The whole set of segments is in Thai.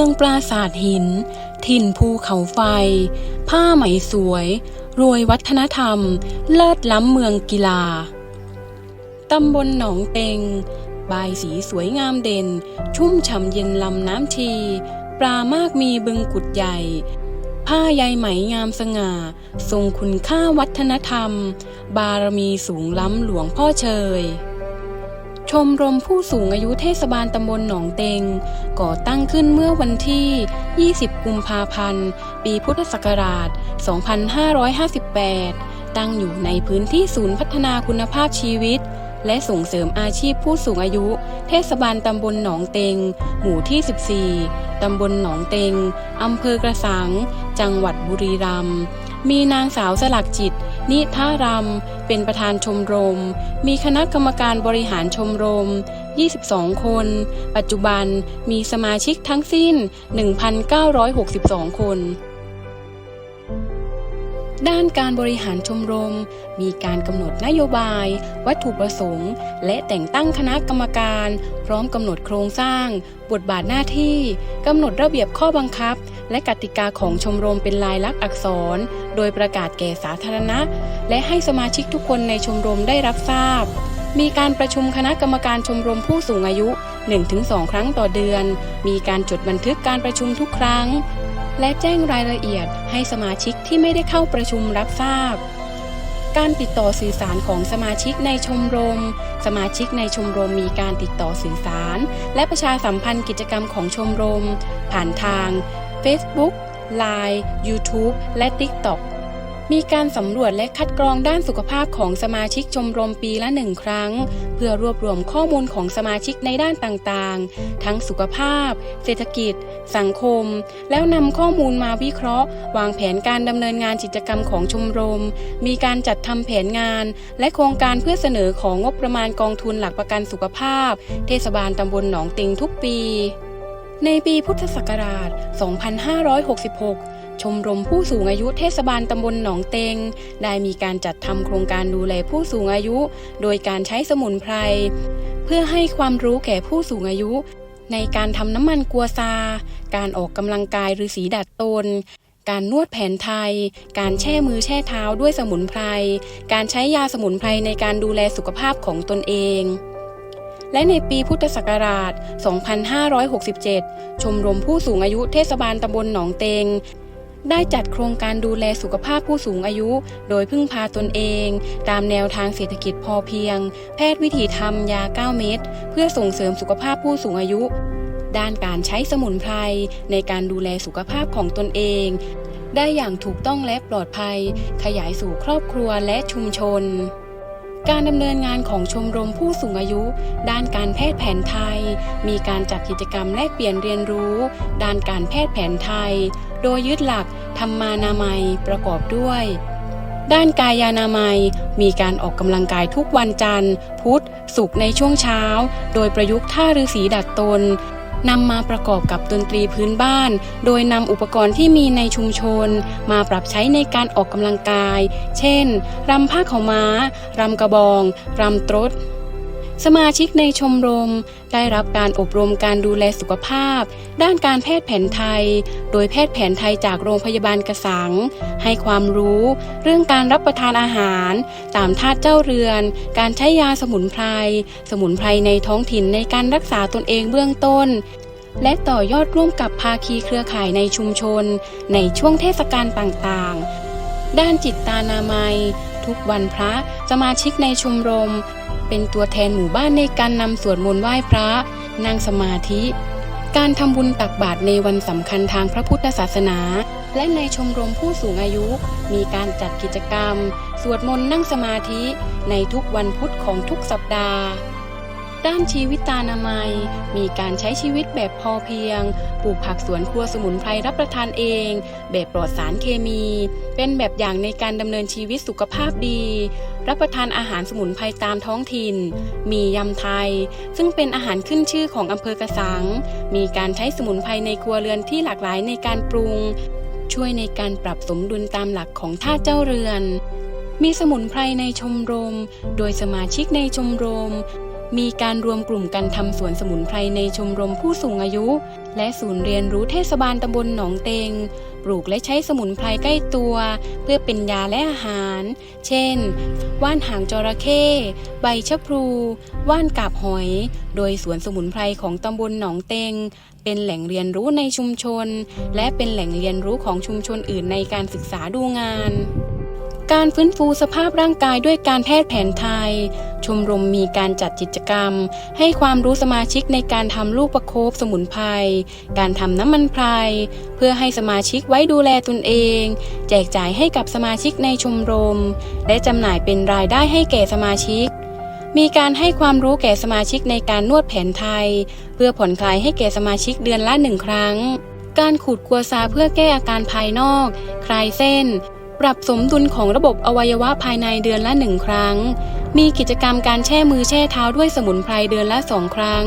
มืองปราสาทหิน ถิ่นภูเขาไฟ ผ้าไหมสวย รวยวัฒนธรรม เลิศล้ำเมืองกีฬา ตำบลหนองเต็ง บายสีสวยงามเด่น ชุ่มฉ่ำเย็นลำน้ำชี ปลามากมีบึงกุดใหญ่ ผ้าใยไหมงามสง่า ทรงคุณค่าวัฒนธรรม บารมีสูงล้ำหลวงพ่อเชย ชมรมผู้สูงอายุเทศบาลตำบลหนองเตง ก่อตั้งขึ้นเมื่อวันที่ 20 กุมภาพันธ์ ปีพุทธศักราช 2558 ตั้งอยู่ในพื้นที่ศูนย์พัฒนาคุณภาพชีวิต และส่งเสริมอาชีพผู้สูงอายุ เทศบาลตำบลหนองเตง หมู่ที่ 14 ตำบลหนองเตง อำเภอกระสัง จังหวัดบุรีรัมย์ มีนางสาวสลักจิต นิท่ารำเป็นประธานชมรม มีคณะกรรมการบริหารชมรม 22 คน ปัจจุบันมีสมาชิกทั้งสิ้น 1,962 คนด้านการบริหารชมรม มีการกำหนดนโยบาย วัตถุประสงค์ และแต่งตั้งคณะกรรมการ พร้อมกำหนดโครงสร้าง บทบาทหน้าที่กำหนดระเบียบข้อบังคับ และกติกาของชมรมเป็นลายลักษณ์อักษร โดยประกาศแก่สาธารณะ และให้สมาชิกทุกคนในชมรมได้รับทราบ มีการประชุมคณะกรรมการชมรมผู้สูงอายุ 1-2 ครั้งต่อเดือน มีการจดบันทึกการประชุมทุกครั้ง และแจ้งรายละเอียดให้สมาชิกที่ไม่ได้เข้าประชุมรับทราบการติดต่อสื่อสารของสมาชิกในชมรม สมาชิกในชมรมมีการติดต่อสื่อสาร และประชาสัมพันธ์กิจกรรมของชมรม ผ่านทาง Facebook Line YouTube และ TikTok มีการสำรวจและคัดกรองด้านสุขภาพของสมาชิกชมรมปีละหนึ่งครั้ง เพื่อรวบรวมข้อมูลของสมาชิกในด้านต่างๆ ทั้งสุขภาพ เศรษฐกิจ สังคม แล้วนำข้อมูลมาวิเคราะห์ วางแผนการดำเนินงานกิจกรรมของชมรม มีการจัดทำแผนงาน และโครงการเพื่อเสนอของงบประมาณกองทุนหลักประกันสุขภาพ เทศบาลตำบลหนองติงทุกปี ในปีพุทธศักราช 2566 ชมรมผู้สูงอายุเทศบาลตำบลหนองเตง ได้มีการจัดทำโครงการดูแลผู้สูงอายุ โดยการใช้สมุนไพร เพื่อให้ความรู้แก่ผู้สูงอายุ ในการทำน้ำมันกัวซา การออกกำลังกายหรือสีดัดตน การนวดแผนไทย การแช่มือแช่เท้าด้วยสมุนไพร การใช้ยาสมุนไพรในการดูแลสุขภาพของตนเอง และในปีพุทธศักราช 2567 ชมรมผู้สูงอายุเทศบาลตำบลหนองเตงได้จัดโครงการดูแลสุขภาพผู้สูงอายุ โดยพึ่งพาตนเอง ตามแนวทางเศรษฐกิจพอเพียง แพทย์วิถีธรรมยา 9 เม็ดเพื่อส่งเสริมสุขภาพผู้สูงอายุ ด้านการใช้สมุนไพรในการดูแลสุขภาพของตนเอง ได้อย่างถูกต้องและปลอดภัย ขยายสู่ครอบครัวและชุมชน การดำเนินงานของชมรมผู้สูงอายุ ด้านการแพทย์แผนไทย มีการจัดกิจกรรมแลกเปลี่ยนเรียนรู้ ด้านการแพทย์แผนไทย โดยยึดหลักธรรมานามัยประกอบด้วย ด้านกายานามัย มีการออกกำลังกายทุกวันจันทร์ พุธศุกร์ในช่วงเช้า โดยประยุกต์ท่าฤาษีดัดตน นำมาประกอบกับดนตรีพื้นบ้าน โดยนำอุปกรณ์ที่มีในชุมชน มาปรับใช้ในการออกกำลังกาย เช่นรำผ้าขาวม้ารำกระบองรำตรด สมาชิกในชมรมได้รับการอบรมการดูแลสุขภาพ ด้านการแพทย์แผนไทย โดยแพทย์แผนไทยจากโรงพยาบาลกระสัง ให้ความรู้เรื่องการรับประทานอาหาร ตามธาตุเจ้าเรือน การใช้ยาสมุนไพร สมุนไพรในท้องถิ่นในการรักษาตนเองเบื้องต้น และต่อยอดร่วมกับภาคีเครือข่ายในชุมชน ในช่วงเทศกาลต่างๆ ด้านจิตตานามัย ทุกวันพระสมาชิกในชมรม เป็นตัวแทนหมู่บ้านในการนำสวดมนต์ไหว้พระ นั่งสมาธิ การทำบุญตักบาตรในวันสำคัญทางพระพุทธศาสนา และในชมรมผู้สูงอายุ มีการจัดกิจกรรม สวดมนต์นั่งสมาธิในทุกวันพุธของทุกสัปดาห์ ด้านชีวิตตานามัย มีการใช้ชีวิตแบบพอเพียง ปลูกผักสวนครัวสมุนไพรรับประทานเอง แบบปลอดสารเคมี เป็นแบบอย่างในการดำเนินชีวิตสุขภาพดี รับประทานอาหารสมุนไพรตามท้องถิ่น มียำไทย ซึ่งเป็นอาหารขึ้นชื่อของอำเภอกระสัง มีการใช้สมุนไพรในครัวเรือนที่หลากหลายในการปรุง ช่วยในการปรับสมดุลตามหลักของท่าเจ้าเรือน มีสมุนไพรในชมรม โดยสมาชิกในชมรม มีการรวมกลุ่มกันทำสวนสมุนไพรในชมรมผู้สูงอายุ และศูนย์เรียนรู้เทศบาลตำบลหนองเตง ปลูกและใช้สมุนไพรใกล้ตัว เพื่อเป็นยาและอาหาร เช่น ว่านหางจระเข้ ใบชะพลู ว่านกาบหอย โดยสวนสมุนไพรของตำบลหนองเตง เป็นแหล่งเรียนรู้ในชุมชน และเป็นแหล่งเรียนรู้ของชุมชนอื่นในการศึกษาดูงานการฟื้นฟูสภาพร่างกายด้วยการแพทย์แผนไทย ชมรมมีการจัดกิจกรรม ให้ความรู้สมาชิกในการทำลูกประโคบสมุนไพร การทำน้ำมันไพร เพื่อให้สมาชิกไว้ดูแลตนเอง แจกจ่ายให้กับสมาชิกในชมรม และจำหน่ายเป็นรายได้ให้แก่สมาชิกมีการให้ความรู้แก่สมาชิกในการนวดแผนไทย เพื่อผ่อนคลายให้แก่สมาชิกเดือนละหนึ่งครั้ง การขูดกัวซาเพื่อแก้อาการภายนอก คลายเส้น ปรับสมดุลของระบบอวัยวะภายในเดือนละหนึ่งครั้ง มีกิจกรรมการแช่มือแช่เท้าด้วยสมุนไพรเดือนละสองครั้ง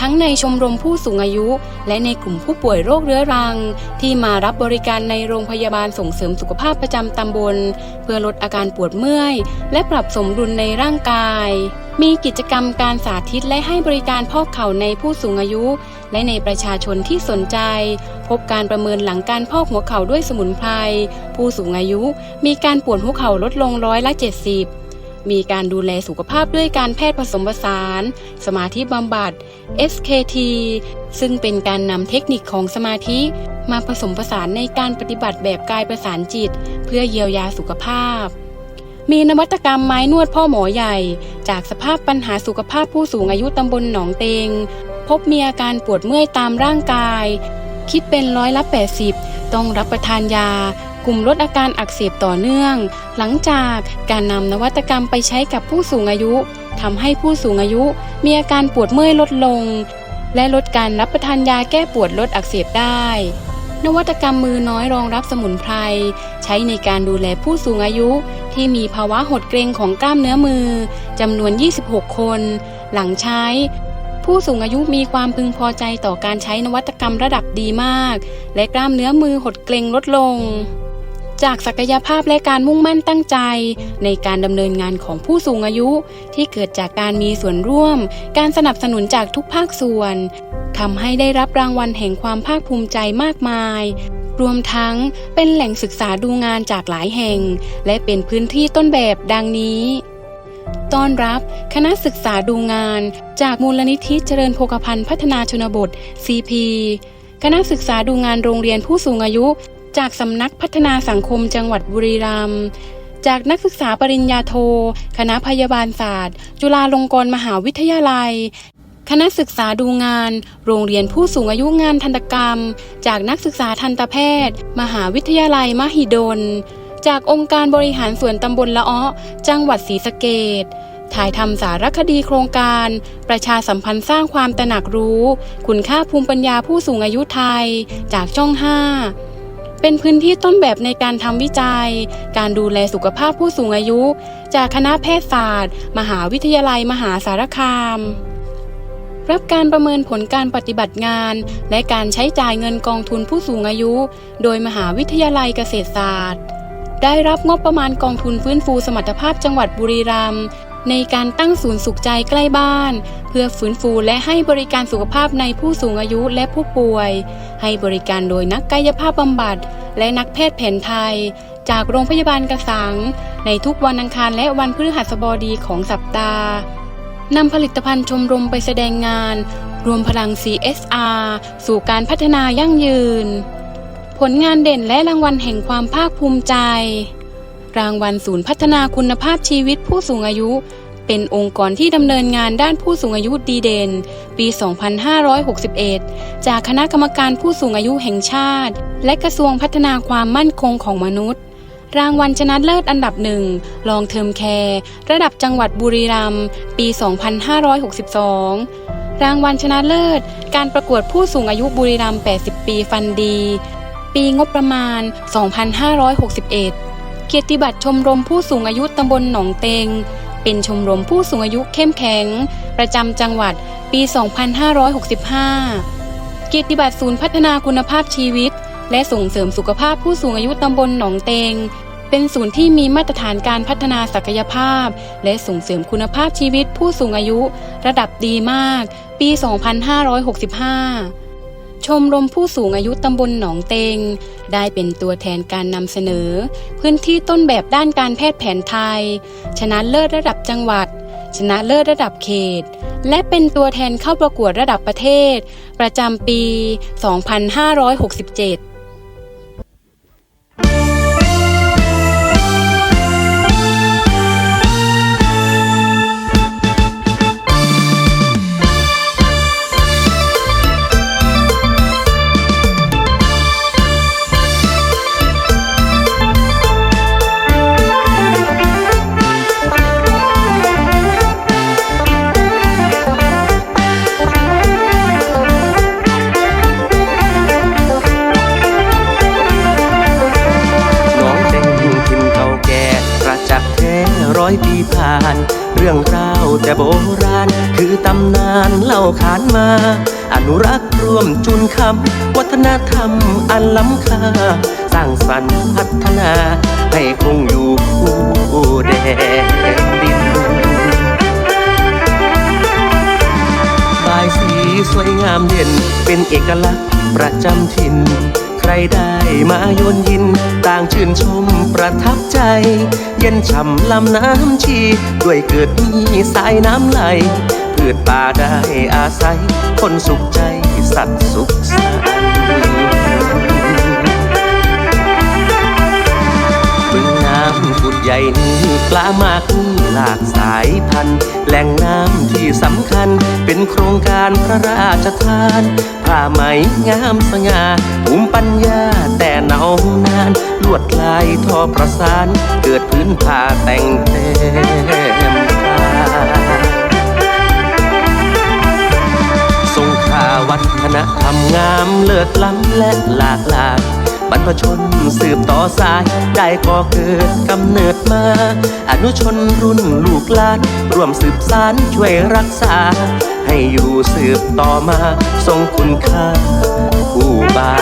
ทั้งในชมรมผู้สูงอายุ และในกลุ่มผู้ป่วยโรคเรื้อรัง ที่มารับบริการในโรงพยาบาลส่งเสริมสุขภาพประจำตำบล เพื่อลดอาการปวดเมื่อย และปรับสมดุลในร่างกาย มีกิจกรรมการสาธิตและให้บริการพอกเข่าในผู้สูงอายุ และในประชาชนที่สนใจ พบการประเมินหลังการพอกหัวเข่าด้วยสมุนไพรผู้สูงอายุมีการปวดหัวเข่าลดลงร้อยละ 70 มีการดูแลสุขภาพด้วยการแพทย์ผสมผสาน สมาธิบำบัด SKT ซึ่งเป็นการนำเทคนิคของสมาธิ มาผสมผสานในการปฏิบัติแบบกายประสานจิต เพื่อเยียวยาสุขภาพมีนวัตกรรมไม้นวดพ่อหมอใหญ่ จากสภาพปัญหาสุขภาพผู้สูงอายุตำบลหนองเตง พบมีอาการปวดเมื่อยตามร่างกาย คิดเป็นร้อยละ80 ต้องรับประทานยา กลุ่มลดอาการอักเสบต่อเนื่อง หลังจากการนำนวัตกรรมไปใช้กับผู้สูงอายุทำให้ผู้สูงอายุมีอาการปวดเมื่อยลดลง และลดการรับประทานยาแก้ปวดลดอักเสบได้ นวัตกรรมมือน้อยรองรับสมุนไพรใช้ในการดูแลผู้สูงอายุที่มีภาวะหดเกร็งของกล้ามเนื้อมือจำนวน 26 คน หลังใช้ ผู้สูงอายุมีความพึงพอใจต่อการใช้นวัตกรรมระดับดีมาก และกล้ามเนื้อมือหดเกร็งลดลง จากศักยภาพและการมุ่งมั่นตั้งใจ ในการดำเนินงานของผู้สูงอายุ ที่เกิดจากการมีส่วนร่วม การสนับสนุนจากทุกภาคส่วนทำให้ได้รับรางวัลแห่งความภาคภูมิใจมากมาย รวมทั้งเป็นแหล่งศึกษาดูงานจากหลายแห่ง และเป็นพื้นที่ต้นแบบดังนี้ ต้อนรับ คณะศึกษาดูงาน จากมูลนิธิเจริญโภคภัณฑ์พัฒนาชนบท CP คณะศึกษาดูงานโรงเรียนผู้สูงอายุ จากสำนักพัฒนาสังคมจังหวัดบุรีรัมย์จากนักศึกษาปริญญาโท คณะพยาบาลศาสตร์ จุฬาลงกรณ์มหาวิทยาลัย คณะศึกษาดูงาน โรงเรียนผู้สูงอายุงานทันตกรรม จากนักศึกษาทันตแพทย์ มหาวิทยาลัยมหิดล จากองค์การบริหารส่วนตำบลละอ้อจังหวัดศรีสะเกดถ่ายทำสารคดีโครงการ ประชาสัมพันธ์สร้างความตระหนักรู้ คุณค่าภูมิปัญญาผู้สูงอายุไทย จากช่อง 5 เป็นพื้นที่ต้นแบบในการทำวิจัย การดูแลสุขภาพผู้สูงอายุ จากคณะแพทยศาสตร์ มหาวิทยาลัยมหาสารคาม รับการประเมินผลการปฏิบัติงาน และการใช้จ่ายเงินกองทุนผู้สูงอายุ โดยมหาวิทยาลัยเกษตรศาสตร์ ได้รับงบประมาณกองทุนฟื้นฟูสมรรถภาพจังหวัดบุรีรัมย์ในการตั้งศูนย์สุขใจใกล้บ้าน เพื่อฟื้นฟูและให้บริการสุขภาพในผู้สูงอายุและผู้ป่วย ให้บริการโดยนักกายภาพบำบัด และนักแพทย์แผนไทย จากโรงพยาบาลกระสัง ในทุกวันอังคารและวันพฤหัสบดีของสัปดาห์นำผลิตภัณฑ์ชมรมไปแสดงงาน รวมพลัง CSR สู่การพัฒนายั่งยืน ผลงานเด่นและรางวัลแห่งความภาคภูมิใจ รางวัลศูนย์พัฒนาคุณภาพชีวิตผู้สูงอายุ เป็นองค์กรที่ดำเนินงานด้านผู้สูงอายุดีเด่น ปี 2561 จากคณะกรรมการผู้สูงอายุแห่งชาติ และกระทรวงพัฒนาความมั่นคงของมนุษย์รางวัลชนะเลิศอันดับหนึ่งลองเทอมแคร์ระดับจังหวัดบุรีรัมย์ปี 2562 รางวัลชนะเลิศ การประกวดผู้สูงอายุบุรีรัมย์ 80 ปีฟันดี ปีงบประมาณ 2561 เกียรติบัตรชมรมผู้สูงอายุตำบลหนองเตง เป็นชมรมผู้สูงอายุเข้มแข็ง ประจำจังหวัดปี 2565 เกียรติบัตรศูนย์พัฒนาคุณภาพชีวิต และส่งเสริมสุขภาพผู้สูงอายุตำบลหนองเตง เป็นศูนย์ที่มีมาตรฐานการพัฒนาศักยภาพ และส่งเสริมคุณภาพชีวิตผู้สูงอายุ ระดับดีมาก ปี 2565 มรมผู้สูงอายุตำบลหนองเตง ได้เป็นตัวแทนการนำเสนอ พื้นที่ต้นแบบด้านการแพทย์แผนไทย ชนะเลิศระดับจังหวัด ชนะเลิศระดับเขต และเป็นตัวแทนเข้าประกวดระดับประเทศ ประจำปี 2567 อยปีผ่าน เรื่องราวแต่โบราณ คือตำนานเล่าขานมา อนุรักษ์ร่วมจุนคำวัฒนธรรมอันล้ำค่า สร้างสรรค์พัฒนา ให้คงอยู่คู่แดนดินบายสีสวยงามเด่นเป็นเอกลักษณ์ประจำถิ่น รได้มาโยนยิน ต่างชื่นชมประทับใจ เย็นฉ่ำลำน้ำชี ด้วยเกิดมีสายน้ำไหล พืชป่าได้อาศัย คนสุขใจสัตว์สุขสันต์บึงน้ำกุดใหญ่นี้ปลามากมี หลากสายพันธุ์ แหล่งน้ำที่สำคัญ เป็นโครงการพระราชทานผ้าไหมงามสง่าภูมิปัญญาแต่เนานาน ลวดลายทอประสาน เกิดพื้นผ้าแต่งเต็มกาทรงค่าวัฒนธรรมงามเลิศล้ำและหลากหลาย บรรพชนสืบต่อสาย ได้ก่อเกิดกำเนิดมา อนุชนรุ่นลูกหลาน ร่วมสืบสานช่วยรักษา ให้อยู่สืบต่อมา ทรงคุณค่าผู้บา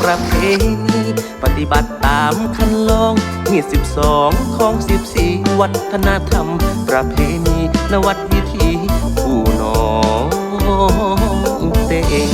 ประเพณีปฏิบัติตามคันลองมีสิบสองของสิบสี่วัฒนธรรม ประเพณีนวัดวิธีผู้น้องเต็ง